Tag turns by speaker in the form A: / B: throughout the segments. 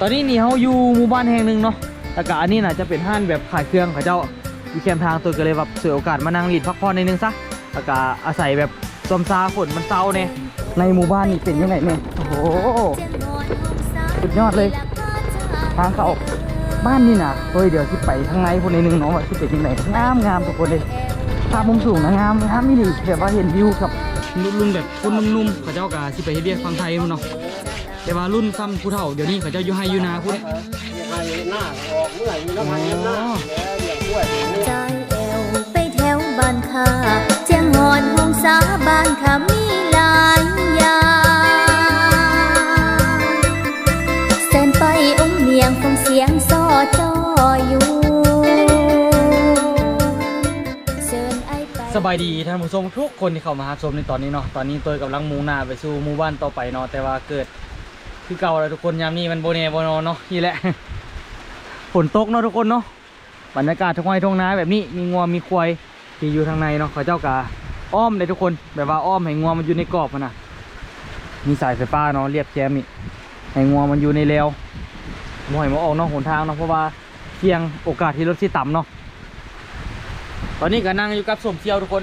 A: ตอนนี้นี่เขาอยู่หมู่บ้านแห่งหนึ่งเนาะแล้วก็อันนี้น่ะจะเป็นห้านแบบขายเครื่องเขาเจ้าอยู่แคมป์ทางตัวก็เลยแบบเสียโอกาสมานั่งรีดพักผ่อนในนึงซะแล้วก็อาศัยแบบซอมซาฝนมันเศร้าเนี่ยในหมู่บ้านนี่เป็นยังไงเนี่ยโอ้โหสุดยอดเลยทางเข้าบ้านนี่นะเฮ้ยเดี๋ยวที่ไปทางในคนในหนึงเนาะว่าที่เป็นยังไงงามงามทุกคนเลยภาพมุมสูงนะงามงามนี่ดิแบบว่าเห็นวิวกับรุ่นแบบคนนุ่มๆเขาเจ้ากะที่ไปเฮ็ดเรียกฟังไทยมันเนาะ แต่ว่ารุ่นซ้ำผู้เฒ่าเดี๋ยวนี้เขาเจ้าอยู่ให้อยู่นาพูดเนี่ย
B: ให้หน้าออกเมื่อยมีน้ำมันหน้าแล้วอย่างกล้วยอย่างนี้
C: ใจแอวไปแถวบ้านข้าเจียงหอนห้องสาบ้านข้ามีหลายอย่างแสนไปอมเนียงฟังเสียงซอจออยู่เชิญไอไป
A: สบายดีท่านผู้ชมทุกคนที่เข้ามาหาชมในตอนนี้เนาะตอนนี้ตัวกำลังมุ่งหน้าไปสู่หมู่บ้านต่อไปเนาะแต่ว่าเกิด คือเก่าแล้วทุกคนยามนี้มันโบเนโบนอนเนาะนี่แหละฝนตกเนาะทุกคนเนาะบรรยากาศทุ่งไร่ทุ่งนาแบบนี้มีงัวมีควายที่อยู่ทางในเนาะเขาเจ้ากาอ้อมเลยทุกคนแบบว่าอ้อมให้งัวมันอยู่ในกรอบมันนะมีสายไฟฟ้าเนาะเรียบแจมนี่ให้งัวมันอยู่ในเลวมวยมาออกนอกหนทางเนาะเพราะว่าเสี่ยงโอกาสที่รถที่ต่ำเนาะตอนนี้ก็นั่งอยู่กับสมเชียวทุกคน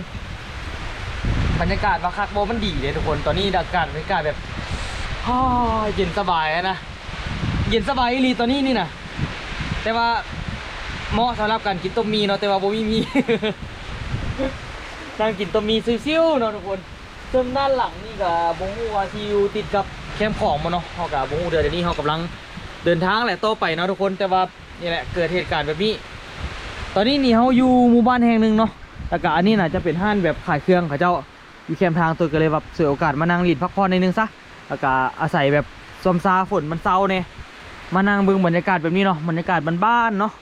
A: บรรยากาศว่าคักโบมันดีเลยทุกคน ตอนนี้อากาศบรรยากาศแบบ ฮ่าเย็นสบายนะ เย็นสบายอีลีตอนนี้นี่นะแต่ว่าเหมาะสำหรับการกินต้มมีเนาะแต่ว่าโบมีมีนั่งกินต้มมีซิ่วๆเนาะทุกคนส่วนด้านหลังนี่กับบงฮูวาซิวติดกับแคมป์ของมาเนาะเขากับบงฮูเดือนเดี๋ยวนี้เขากำลังเดินทางแหละโตไปเนาะทุกคนแต่ว่านี่แหละเกิดเหตุการณ์แบบนี้ ตอนนี้นี่เขาอยู่หมู่บ้านแห่งหนึ่งเนาะแล้วก็อันนี้น่ะจะเป็นห้านแบบขายเครื่องเขาเจ้าอยู่แคมป์ทางตัวก็เลยแบบเสียโอกาสมานั่งรีดพักผ่อนในนึงซะ แล้วก็อาศัยแบบซอมซาฝนมันเศร้าเนี่ยมานั่งเบิ่งบรรยากาศแบบนี้เนาะบรรยากาศบ้านๆเนาะ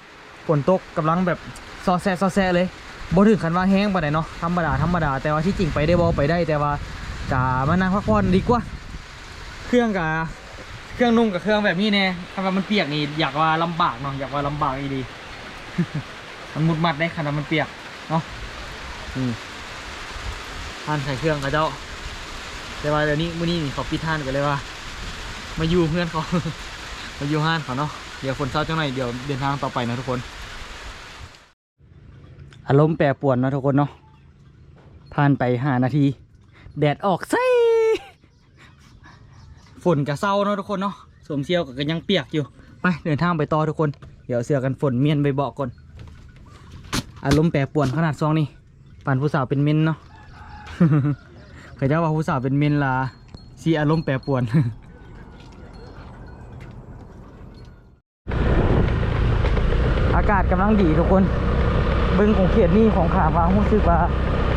A: ฝนตกกำลังแบบซอแซซอแซเลยบ่ถึงขันว่าแห้งปานเนาะธรรมดาธรรมดาแต่ว่าที่จริงไปได้บ่ไปได้แต่ว่ากามานั่งพักผ่อนดีกว่า เครื่องกับเครื่องนุ่งกับเครื่องแบบนี้เนี่ยถ้าว่ามันเปียกนี่อยากว่าลำบากเนาะอยากว่าลำบากอีดีมันมุดมัดได้ขนาดมันเปียกเนาะนี่ท่านใส่เครื่องกับเจ้า แต่ว่าเดี๋ยวนี้มื้อนี้นี่เขาปิดท่านกันเลยว่า มาอยู่เพื่อนเขา มาอยู่ห้านเขาเนาะเดี๋ยวฝนเช้าจังหน่อยเดี๋ยวเดินทางต่อไปนะทุกคน อารมณ์แปรปรวนนะทุกคนเนาะผ่านไปห้านาที แดดออกใส่ฝนกับเศร้าเนาะทุกคนเนาะสวมเซียวกับก็ยังเปียกอยู่ไปเดินทางไปต่อทุกคน เดี๋ยวเสือกันฝนเมียนไปเบาะก่อนอารมณ์แปรปรวนขนาดซองนี่ปานผู้สาวเป็นเมนเนาะ เขาจ้าว่าผู้สาวเป็นเมนลาสีอารมณ์แปรปรวนอากาศกำลังดีทุกคน เบิ้งของเขตนี่ของขาฟ้ารู้สึกว่า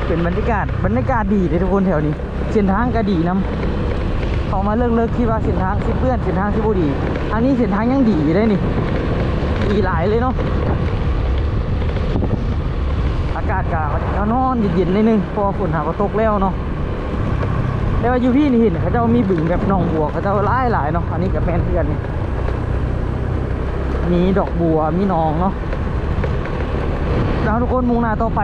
A: เป็นบรรยากาศบรรยากาศดีเลยทุกคนแถวนี้ เส้นทางก็ดีนํเขามาเลิกเลิกคิดว่าเส้นทางสิเพื่อนเส้นทางที่บ่ดีอันนี้เส้นทางยังดีได้นี่ดีหลายเลยเนาะอากาศกะนอนเย็นๆนิดนึงพราะว่าฝนหาก็ตกแล้วเนาะ แต่ว่าอยู่พี่นี่เห็นเขาเจ้ามีบึงแบบหนองบัวเขาเจ้าหลายหลายเนาะอันนี้กับแมนเพื่อนนี่มีดอกบัวมีหนองเนาะแล้วทุกคนมุ่งหน้าต่อไป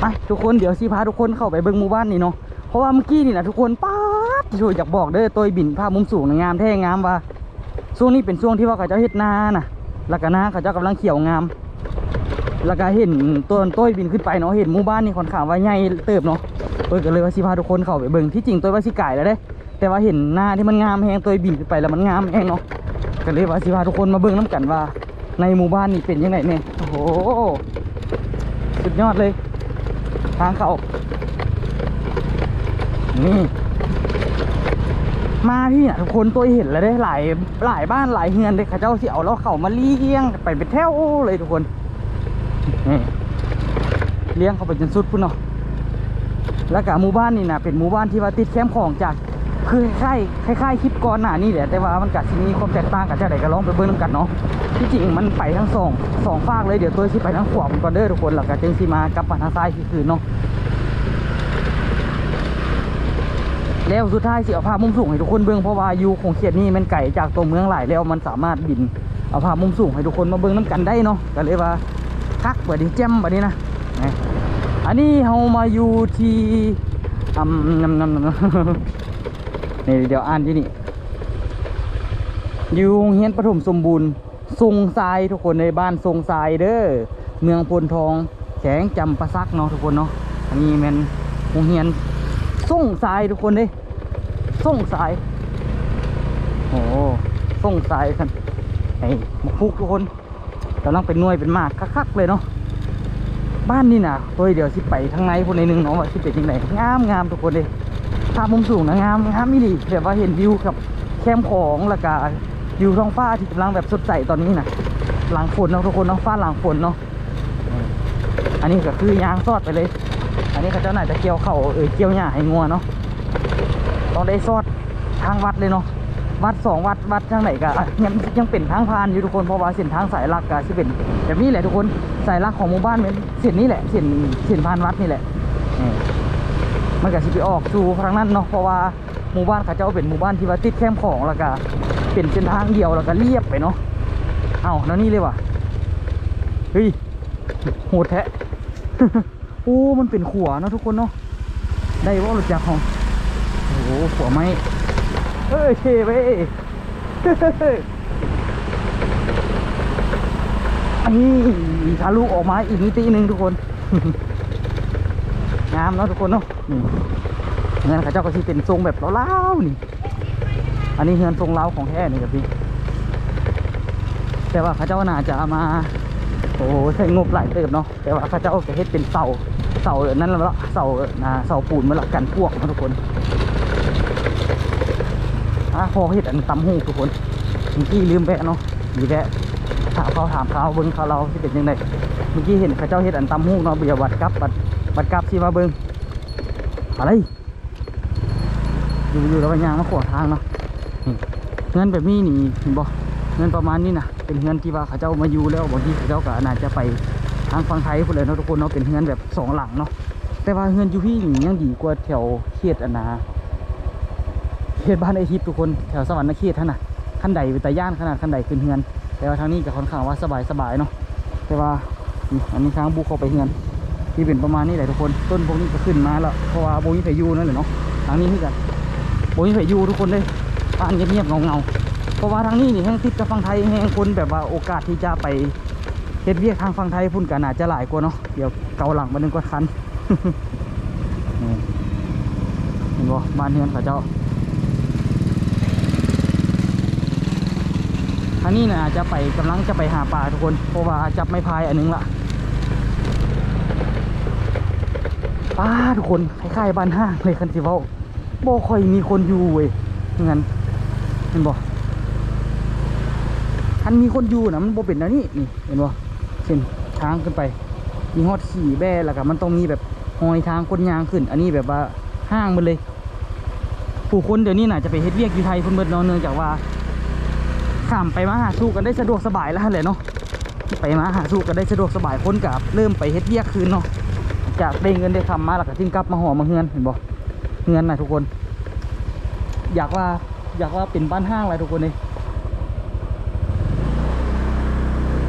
A: ไปทุกคนเดี๋ยวสิพาทุกคนเข้าไปเบิ่งหมู่บ้านนี่เนาะเพราะว่าเมื่อกี้นี่นะทุกคนป๊าดช่วยอยากบอกเด้อตัวบินภาพมุมสูงนะงามแท้งามว่าช่วงนี้เป็นช่วงที่ว่าเขาเจ้าเฮ็ดนาน่ะแล้วก็นาเขาเจ้ากำลังเขียวงาม แล้วก็เห็นต้นต้ยบินขึ้นไปเนาะเห็นหมู่บ้านนี่ค่อนข้างว่าใหญ่เติบเนาะเออก็เลยว่าสิพาทุกคนเข้าไปเบิ่งที่จริงตัวว่าสิไก่แล้วเด้ แต่ว่าเห็นหน้าที่มันงามแฮงตัวบินขึ้นไปแล้วมันงามแฮงเนาะก็เลยว่าสิพาทุกคนมาเบิ่งน้กันว่า ในหมู่บ้านนี่เป็นยังไงเนี่ยโอ้โหสุดยอดเลย ทางเข้านี่มาพี่อะทุกคนตัวเห็นแล้วได้หลายหลายบ้านหลายเฮือนเลยเขาเจ้าเสิเอาแล้วเขามาเลี้ยงไปเป็นแถวเลยทุกคน นี่เลี้ยงเขาไปจนสุดพุ่นเนาะแล้วก็หมู่บ้านนี่นะเป็นหมู่บ้านที่ว่าติดแคมป์ของจากคือคล้ายคล้ายคลิปก่อนหน้านี่แหละแต่ว่ามันกัสิมีความแตกต่างกับเจ้าใดก็ลองไปเบิ่งน้ำกันเนาะที่จริงมันไปทั้งสองสองฝากเลยเดี๋ยวตัวสิไปทั้งขวาก่อนเด้อทุกคนแล้วก็จึงสิมากลับมาทางซ้ายคืนเนาะแล้วสุดท้ายสิเอาภาพมุมสูงให้ทุกคนเบิ่งเพราะว่าอยู่ของเขียดนี่มันไก่จากตัวเมืองหลายแล้วมันสามารถบินเอาภาพมุมสูงให้ทุกคนมาเบิ่งน้ำกันได้เนาะก็เลยว่า คักบัดนี้แจ่มบัดนี้นะนี่อันนี้เรามาอยู่ที่อืมนำนำนำนี่เดี๋ยวอ่านที่นี่อยู่โรงเฮียนปฐมสมบูรณ์ทรงทรายทุกคนในบ้านทรงทรายเด้อเมืองพลทองแขงจำปาซักเนาะทุกคนเนาะอันนี้แมันโรงเฮียนทรงทรายทุกคนเด้ทรงทรายโอ้ทรงทรายกันไอ้มาพุกทุกคน กำลังเป็นน่วยเป็นมากคักๆเลยเนาะบ้านนี่นะตัวเดียวสิไปทางในคนในหนึ่งเนาะว่าสิเป็นยังไงงามงามทุกคนเลยภาพมุมสูงนะงามงามมิลีแบบว่าเห็นวิวกับแคมของแล้วก็วิวท้องฟ้าที่กำลังแบบสดใสตอนนี้นะหลังฝนเนาะทุกคนเนาะฟ้าหลังฝนเนาะอันนี้ก็คือยางซอดไปเลย อันนี้เขาเจ้าหน่าจะเกี่ยวเข่าเออเกี่ยวหญ้าให้งัวเนาะต้องได้ซอดทางวัดเลยเนาะ วัดสองวัดวัดทางไหนก็อะยังยังเป็นทางผ่านอยู่ทุกคนเพราะว่าเส้นทางสายหลักก็จะเป็นแบบนี้แหละทุกคนสายหลักของหมู่บ้านเป็นเส้นนี้แหละเส้นเส้นผ่านวัดนี่แหละมันก็สิไปออกสู่ทางนั้นเนาะเพราะว่าหมู่บ้านเขาเจ้าเป็นหมู่บ้านที่ว่าติดแคมของแล้วก็เป็นเส้นทางเดียวแล้วก็เรียบไปเนาะเอาแล้วนี่เลยว่ะเฮ้ยโหดแท้โอ้มันเป็นขัวเนาะทุกคนเนาะได้ว่ารู้จักของโอ้โหขัวไม้ เฮ้ยเท่เว้ยอันนี้ทะลุออกมาอีกมิติหนึ่งทุกคน งามเนาะทุกคนเนาะนี่เงินข้าเจ้าก็สิเป็นทรงแบบเล้าๆนี่ อันนี้เงินทรงเล้าของแท้นี่ครับพี่ แต่ว่าข้าเจ้าน่าจะมา โอ้โหใช้งบหลายเติบเนาะ แต่ว่าข้าเจ้าจะเฮ็ดเป็นเสา เสานั่นแล้วะเสานาเสาปูนมาละกันพวกนะทุกคน อะพอเฮ็ดอันตำหูทุกคนเมื่อกี้ลืมแวะเนาะมีแวะถามเขาถามเขาเบิ้งเขาเราที่เป็นยังไงเมื่อกี้เห็นเข้าเจ้าเฮ็ดอันตำหูเนาะเบียร์วัดกลับบัดบัดกลับสิมาเบิ้งอะไรอยู่อยู่แล้วมันยางมาขวางทางเนาะเงินแบบนี้นี่เห็นบ่เงินประมาณนี้นะเป็นเงินที่ว่าเขาเจ้ามาอยู่แล้วบางทีเขาเจ้าก็น่าจะไปทางฝั่งไทยพุ่นเลยเนาะทุกคนเนาะเป็นเงินแบบสองหลังเนาะแต่ว่าเงินอยู่พี่นี่ยังดีกว่าแถวเขตอันนา เขตบ้านไอทิพย์ทุกคนแถวสวรรค์เขตท่านน่ะขั้นใดเป็นตาย่านขนาดขั้นใดขึ้นเงินแต่ว่าทางนี้ก็ค่อนข้างว่าสบายสบายเนาะแต่ว่าอันนี้ทางบุกเข้าไปเงินที่เป็นประมาณนี้แหละทุกคนต้นพวกนี้ก็ขึ้นมาแล้วเพราะว่าโบยิไผยูนั่นแหละเนาะทางนี้คือกันโบยิไผยูทุกคนเลยบ้านเงียบๆเงาๆเพราะว่าทางนี้นี่แห้งติดกับฝั่งไทยแห้งคนแบบว่าโอกาสที่จะไปเฮ็ดเวียกทางฝั่งไทยพุ่นกันอาจจะหลายกว่าเนาะเดี๋ยวเกาหลังมาหนึ่งกว่าคันนี่เห็นบ่บ้านเฮือนเขาเจ้า ทางนี้น่ะอาจจะไปกำลังจะไปหาปลาทุกคนเพราะว่าจับไม้พายอันหนึงละปลาทุกคนคล้ายๆบ้านห้างเลยคันสิเว้าบ่ค่อยมีคนอยู่เว้ยงั้นเห็นบ่ทันมีคนอยู่นะมันบ่เป็นนะนี่นี่เห็นบ่เส้นทางขึ้นไป มีฮอดขี่แบ่แล้วก็มันต้องมีแบบหอยทางคนยางขึ้น อันนี้แบบว่าห้างมันเลย ผู้คนเดี๋ยวนี้น่ะจะไปเฮ็ดเวียกอยู่ไทยเพิ่นเบิดเนาะเนื่องจากว่า ข้ามไปมาหาสู่กันได้สะดวกสบายแล้วหั่นแหละเนาะไปมาหาสู่กันได้สะดวกสบายคนกับเริ่มไปเฮ็ดเวียกคืนเนาะจากได้เงินได้คำมาแล้วก็จึงกลับมาห่อมาเฮือนเห็นบ่เฮือนน่ะทุกคน อยากว่าอยากว่าเป็นบ้านห้างอะไรทุกคนเลย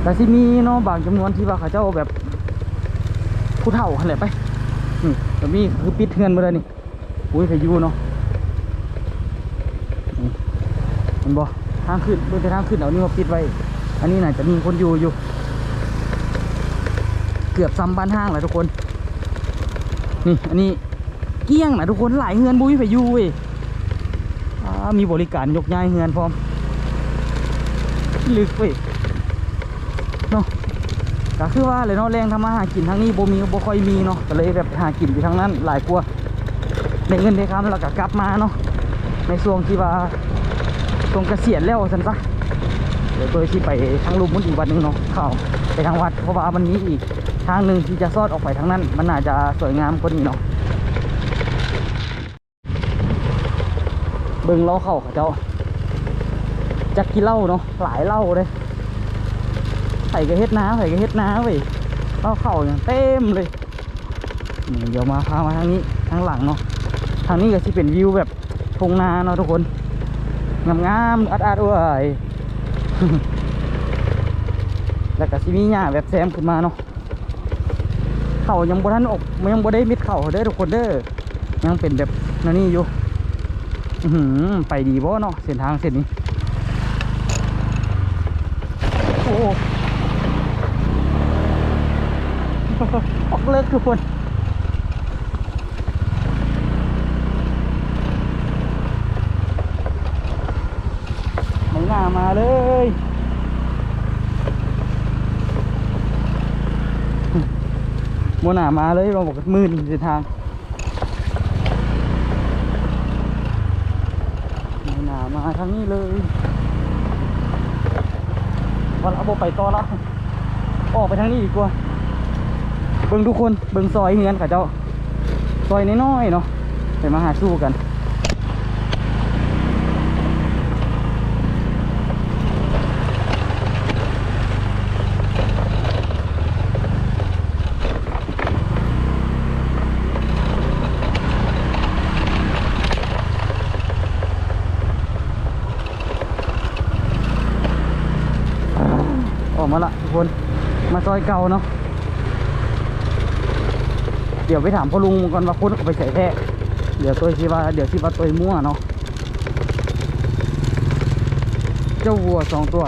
A: แต่ที่มีเนาะบางจำนวนที่ว่าเขาเจ้าแบบผู้เฒ่าอะไรไปนี่แต่มีคือปิดเงินมาเลยนี่อุ้ยพายุเนาะเห็นบ่ ทางขึ้นเบนทางขึ้นเอานี่มาปิดไว้ อันนี้น่าจะมีคนอยู่อยู่ เกือบซ้ำบ้านห้างเลยทุกคน นี่อันนี้เกี้ยงนะทุกคนหลายเฮือนบุ้ยพายุเว้ยอ่มีบริการยกย้ายเฮือนพร้อม ลึกเว้ยเนาะก็คือว่าเลยเนาะแรงทำมาหากินทางนี้บ่มีบ่ค่อยมีเนาะก็เลยแบบหากินอยู่ทางนั้นหลายกว่าได้เงินได้คำแล้วก็กลับมาเนาะในช่วงที่ว่า ตรงเกษียณแล้วสันซะเดี๋ยวโดยที่ไปทางลุมมุนอีกวันหนึ่งเนาะเข้าไปทางวัดเพราะว่ามันมีอีกทางหนึ่งที่จะซอดออกไปทางนั้น มันน่าจะสวยงามกว่านี้เนาะเบิ่งเล้าเข้าเขาเจ้าจักกี่เล่าเนาะหลายเล่าเลยใส่กระเฮ็ดน้าใส่กระเฮ็ดน้าเว้ยเราเข่าอย่างเต็มเลยเดี๋ยวมาพามาทางนี้ทางหลังเนาะทางนี้ก็จะเป็นวิวแบบทงนาเนาะทุกคน งามงามๆอัดอัดๆเว้ยแล้วก็สิมีหญ้าแบบแซมขึ้นมาเนาะเข่ายังบ่ทันออกยังบ่ได้มิดเข่าเด้อทุกคนเด้อยังเป็นแบบนั่นนี่อยู่อือหือไปดีบ่เนาะเส้นทางเส้นนี้โอ้โหออกเลิกทุกคน ไม่น่ามาเลย โมน่ามาเลยเราบอกมืนเส้นทางไม่น่ามาทางนี้เลยวันละโบไปต่อละออกไปทางนี้อีกกว่าเบิ่งทุกคนเบิ่งซอยเฮือนค่ะเจ้าซอยน้อยๆเนาะไปมาหาสู้กัน ออกมาละทุกคน มา ซอยเก่าเนาะเดี๋ยวไปถามพ่อลุงก่อนว่าคนเอาไปใส่แท้เดี๋ยวตัวชีว่าเดี๋ยวชีว่าตัวมั่วเนาะเจ้าวัวสองตัว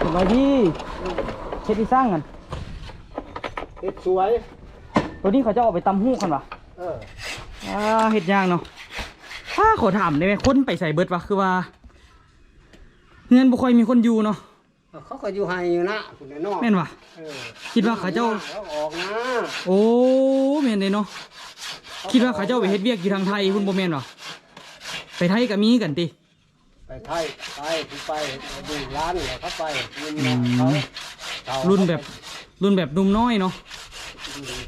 A: สบายดีเช็ดที่สร้างกัน
B: เฮ็ดสวย
A: ตัวนี้เขาจะเอาไปตำหู้กันวะ
B: เออ
A: อ่าเห็ดยางเนาะถ้าขอถามได้ไหมคนไปใส่เบิดวะคือว่าเงินบุค่อยมีคนอยู่เนาะ
B: เขาก็อยู่ให้อยู่นะคุณไอ้น้อง
A: แม่นวะ
B: เออ
A: คิดว่าเขาเจ้า
B: แล้วออกนะ
A: โอ้แม่นเลยเนาะคิดว่าเขาเจ้าไปเฮ็ดเวียกอยู่ทางไทยคุณโบแม่นวะไปไทยก็มีกันติ
B: ไปไทยไปผู้ไปดูร้านเนี่ยเขาไปยินดีเขาเขา
A: รุ่นแบบรุ่นแบบหนุ่มน้อยเนาะ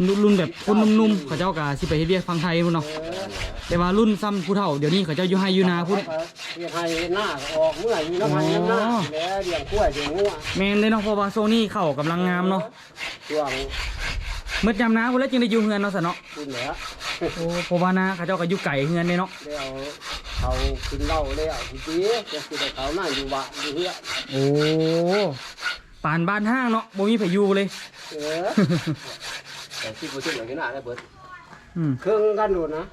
A: รุ่นรุ่นแบบคนหนุ่มๆเขาเจ้าก็สิไปเฮ็ดเวียกฟังไทยพุ่นเนาะ
B: เออ
A: แต่ว่ารุ่นซ้ำผู้เฒ่าเดี๋ยวนี้เขาเจ้าอยู่ไฮอยู่นาพุ่น
B: เขาก็เรียกให้หน้าก็ออกเมื่ออยู่น้ำให้น้ำหน้า
A: อ๋อ
B: แล้วเลี้ยงกล้วยเลี้ยงงัว
A: แม่นเลยเนาะเพราะว่าโซนี่เข้ากำลังงามเนาะ
B: ช่วง
A: เมื่อยามนาพุ่นแล้วจึงได้อยู่เฮือนเนาะซะเนาะ
B: คุณเหนือ
A: โอ้เพราะว่านาเขาเจ้าก็อยู่ไก่เฮือนเด้เนาะ
B: แล้วเขากินเหล้าแล้วทีนี้จะคือแต่เขานั่งอยู่บ้านอยู่เฮือ
A: โอ้ปานบ้านห้างเนาะบ่มีไผอยู่เลย
B: เออ แต่ที่ผู้ช่วยอย่างนี้น่าได้เบิด
A: อืม
B: เครื่องกันโดดนะ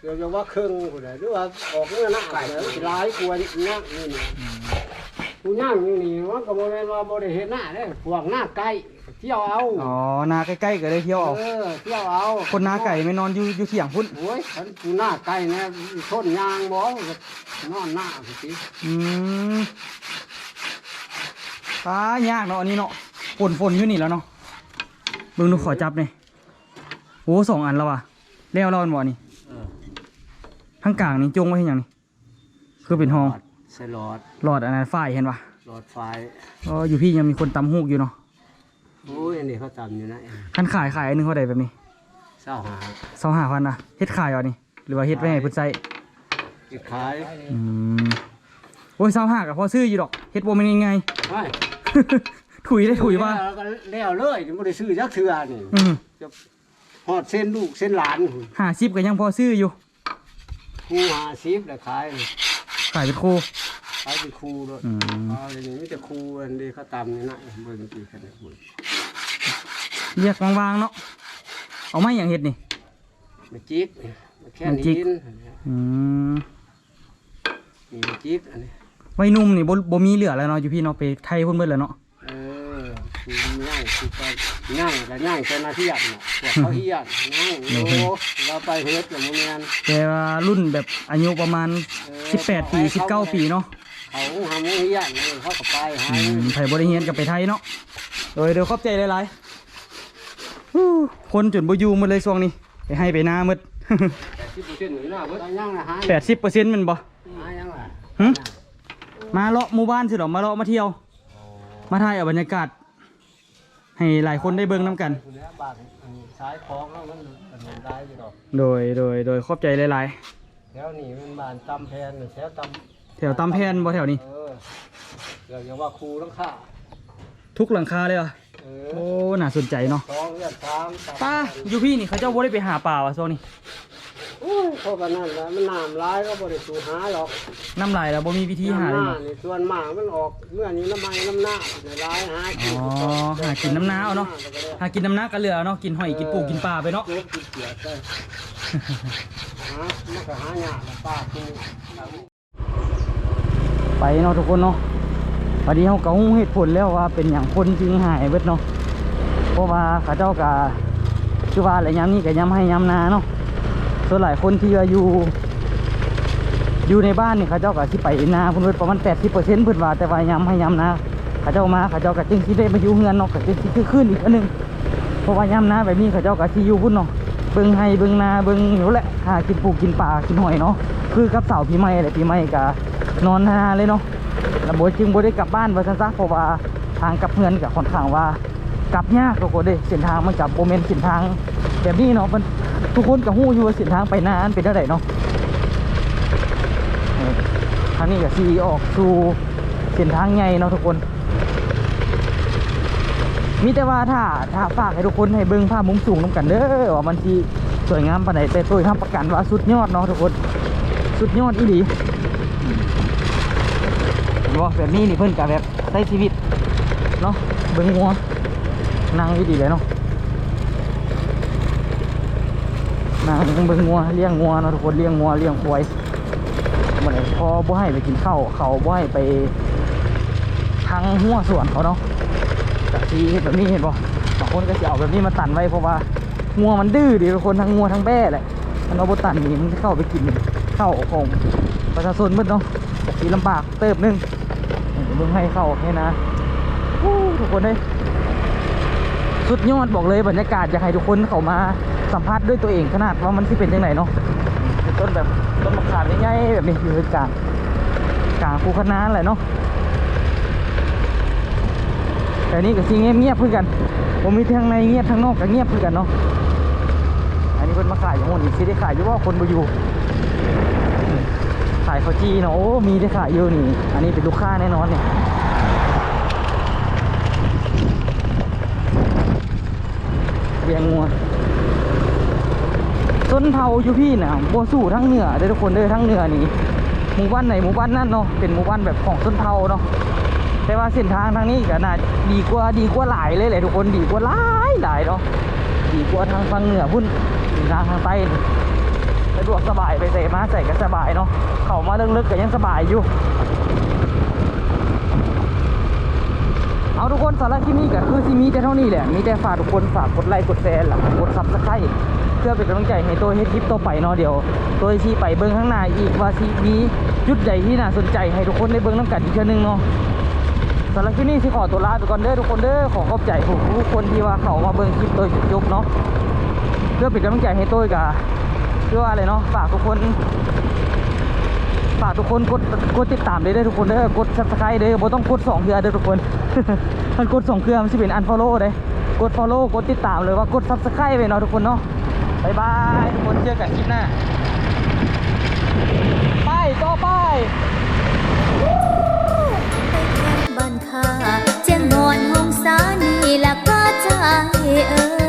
B: เดี๋ยวจะว่าเครื่องผู้ใดหรือว่าออกเมื่อหน้าเนี่ยสิหลายกลัวนี่นี่นี่ผู้ย่างนี่นี่ว่าก็บ่แม่นว่าบ่ได้เห็นหน้าเด้พวกหน้าไก่เที่ยวเอา
A: อ๋อนาใกล้ๆก็เลยเที่ยวเอา
B: เออเที่ยวเอา
A: คนนาไก่ไม่นอนอยู่อยู่เถียงพุ่น
B: โอ้ยฉันผู้หน้าไก่เนี่ยชนยางบ่นอนหน้าสิ
A: อืมตายากเนาะอันนี้เนาะฝนฝนอยู่นี่แล้วเนาะเบิ่งดูขอจับหน่อย โอ้สองอันแล้วว่ะแล้วเราอันบ่นี่
B: เออ
A: ข้างกลางนี่จงไว้ให้หยังนี่คือเป็นห้อง
B: ใส่หลอด
A: หลอดอันนั้นฝ้ายเห็นปะ
B: หลอดไฟ
A: อ๋ออยู่พี่ยังมีคนตำหูกอยู่เนาะ
B: โอ้ยอันนี้เขาจำอยู่นะ
A: คันขายขายอันหนึงเท่าใดแบบนี้
B: เศร้าหา
A: สองห้าพันนะเฮ็ดขายอะนี่หรือว่าเฮ็ดไว้ให้เพุ่นใส่
B: อีกขาย
A: อืมโอ้ยสองห้ากับพอซื้ออยู่ดอกเฮ็ดบ่แม่นง่าย
B: ไม่
A: ๆถุยได้ถุยว่า
B: แล้วก็แล้วเลยไม่ได้ซื้อจักเทื่อนี่
A: อืม
B: หอดเส้นลูกเส้นหลาน
A: ห้าสิบก็ยังพอซื้ออยู่
B: ครูหาซีฟเลยขาย
A: ขายเป็นคู่
B: ขายเป็นครูด้วย
A: อืม
B: อ๋อเดี๋ยวนี้มีแต่ครูอันนี้เขาตำนี่นะเบิ่งกี่ขนาดบุญ
A: เรียกวางๆเนาะเอาไม้อย่างเฮ็ดนี่
B: มาจิกมาแค่
A: มาจิก
B: นี้
A: อืม
B: มีมาจิกอันนี้
A: ไว้หนุ่มนี่บ่บ่มีเหลือแล้วเนาะอยู่พี่เนาะไปไทยพุ่นเบิดแล้วเนาะ
B: เออคือนั่งคือไปนั่งแต่นั่งแต่นาทีอะเนาะพวกเขาเฮียนนั่งโอ้เราไปเฮ็ดกับโมเมน
A: แต่ว่ารุ่นแบบอายุประมาณ 18 ปี 19 ปีเนาะ
B: เขาหาโมเฮียนเออเขาก็ไปหา
A: อืมไผบ่ได้เฮียนกับไปไทยเนาะโดยเดี๋ยวขอบใจหลายๆฮู้คนจนบ่อยู่หมดเลยช่วงนี้ไปให้ไปหน้าหมด
B: แต่ที่ผู้เช่นหนึ่งหน้าเบิดยังนะฮะ
A: 80%แมันบ่
B: หายังล่ะ
A: หึมาเลาะหมู่บ้านสิดอกมาเลาะมาเที่ยว มาถ่ายเอาบรรยากาศ ให้หลายคนได้เบิ่งนํกัน
B: คุณเนี่ยบ้านอันซ้ายคลองแล้วมันมันมันได้อยู่ดอก
A: โดยโดยโดยขอบใจหลาย
B: แถวนี้มันบ้านตำแพนแถวตำ
A: ๆแถวตามแผนบ่แถวนี้
B: เออเดี๋ยวอย่าว่าครูต้องฆ่า
A: ทุกหลังคาเลยเหรอ
B: เอ
A: โอ้
B: อ
A: น่าสนใจเนาะ
B: สองเลือดสามสาม
A: ป้าอยู่พี่นี่เขาเจ้าบ่ได้ไปหาปลาวะโซนี่โอ้
B: ยเพราะกันนั่นแหละมันน้ำร้ายก็บ่ได้สูหาหรอก
A: น้ำลายแล้วบ่มีวิธีหา
B: น้ำห
A: เลย
B: น้า
A: เนาะ
B: นี่ส่วนมากมันออกเมื่อนี้น้ำไม้น้ำหน้าในร้ายหากิน
A: อ๋อหากินน้ำหน้าเอาเนาะหากินน้ำหน้าก็เหลือเนาะกินหอยกินปูกินปลาไปเนาะ
B: เก็บกินเกียดได้หามันก็หาหยาปลาปู
A: ไปเนาะทุกคนเนาะวันนี้เขาก็ฮู้เหตุผลแล้วว่าเป็นอย่างคนจึงหายเบิดเนาะเพราะว่าเขาเจ้าก็คือว่าอะไรย้ำนี่ก็ย้ำให้ย้ำนาเนาะ ส่วนหลายคนที่อยู่ อยู่ในบ้านนี่เขาเจ้าก็สิไปนาเพิ่นเบิดประมาณ80%เพิ่นว่าแต่ว่าย้ำให้ย้ำนาเขาเจ้ามาเขาเจ้าก็จึงสิได้มาอยู่เฮือนเนาะก็จึงสิคือขึ้นอีกอันหนึงเพราะว่าย้ำนาแบบนี้เขาเจ้าก็สิอยู่พุ่นเนาะเบิ่งให้เบิ่งนาเบิ่งอยู่แหละหากินปูกินปลากินหอยเนาะคือกับเสาวปีใหม่แหละปีใหม่ก็นอนนาเลยเนาะแล้วบจึงบได้กลับบ้านว่าซั่นซะเพราะว่าทางกลับเฮือนก็ค่อนข้างว่ากลับยากทุกคนเด้เส้นทางมันกับบ่แม่นเส้นทาง แบบนี้เนาะมัน ทุกคนก็ฮู้อยู่ว่าเส้นทางไปนานเป็นจังไดเนาะทางนี้ก็สิออกสู่เส้นทางใหญ่เนาะทุกคน มีแต่ว่าถ้าถ้าฝากให้ทุกคนให้เบิ่งภาพมุมสูงนํกันเด้อว่ามันสิสวยงามปานใดแต่ตัวทำประกันว่าสุดยอดเนาะทุกคน สุดยอดอีหลีว่าแบบนี้นี่เพิ่อนกับแบบใช้ชีวิตเนาะเบิ่งงัวนั่งอยู่ดีเลยเนาะ นั่งเบิ่งงัวเลี้ยงงัวนะทุกคนเลี้ยงงัวเลี้ยงควายมันพอบ่ให้ไปกินข้าวเขาบ่ให้ไปทางหัวสวนเขาเนาะกทีแบบนี้เห็นบ่บางคนก็สิเอาแบบนี้มาตันไว้เพราะว่างัวมันดื้อดิทุกคนทั้งงัวทั้งแบ่แหละมันเอาบตันนี่มันเข้าไปกินข้าวของประชาชนมืดเนาะกทีลำบากเติบนึงมึงให้เข้าให้นะทุกคนเลยสุดยอดบอกเลยบรรยากาศอยากให้ทุกคนเข้ามา สัมผัสด้วยตัวเองขนาดว่ามันที่เป็นยังไงเนาะต้นแบบต้นมะขามใหญ่ๆแบบนี้อยู่กลางกลางภูคณะแหละเนาะแต่นี่ก็ซีเงียบๆเพื่อกันผมมีทั้งในเงียบทั้งนอกก็เงียบเพื่อกันเนาะอันนี้เป็นมาขายอย่างนี้สิได้ขายอยู่ว่าคนบ่อยู่ขายข้าวจีเนาะโอ้มีได้ขายเยอะนี่ อันนี้เป็นลูกค้าแน่นอนเนี่ยเรียงงัว ต้นเผาอยู่พี่น่ะโบสู่ทั้งเหนือเด้ทุกคนเด้อทั้งเหนือนี่หมู่บ้านไหนหมู่บ้านนั่นเนาะเป็นหมู่บ้านแบบของต้นเผาเนาะแต่ว่าเส้นทางทางนี้ก็น่าดีกว่าดีกว่าหลายเลยแหละทุกคนดีกว่าหลายหลายเนาะดีกว่าทางฝั่งเหนือพุ่นทางทางใต้สะดวกสบายไปใส่มาใส่ก็สบายเนาะเข้ามาลึกๆก็ยังสบายอยู่เอาทุกคนสาระคลิปนี้ก็คือซีมีแต่เท่านี้แหละมีแต่ฝากทุกคนฝากกดไลค์กดแชร์หลังกดซับสไครต์ เพื่อเป็นกำลังใจให้ตัวเฮ็ดคลิปต่อไปเนาะเดี๋ยวตัวที่ไปเบิ้งข้างหน้าอีกว่าที่มีจุดใดที่น่าสนใจให้ทุกคนได้เบิ้งน้ำกันอีกเทื่อนึงเนาะสำหรับคลิปนี้สิขอตัวลาไปก่อนเด้อทุกคนเด้อขอขอบใจทุกคนที่ว่าเขามาเบิ้งคลิปโดยจบเนาะเพื่อเป็นกำลังใจให้ตัวกับเพื่ออะไรเนาะฝากทุกคนฝากทุกคนกดกดติดตามเลยเด้อทุกคนเด้อกดซับสไครต์เด้อบ่ต้องกดสองเครือเด้อทุกคนมันกดสองเครือมันสิเป็นอันฟอลโล่เด้กดฟอลโล่กดติดตามเลยว่ากดซับสไครต์ไปเนาะทุกคนเนาะ บายบายทุกคนเจอกันคลิปหน้า ไปต่อไป
C: บ้านค่าเจียงนอนห้องสานี่ละก็ใจเออ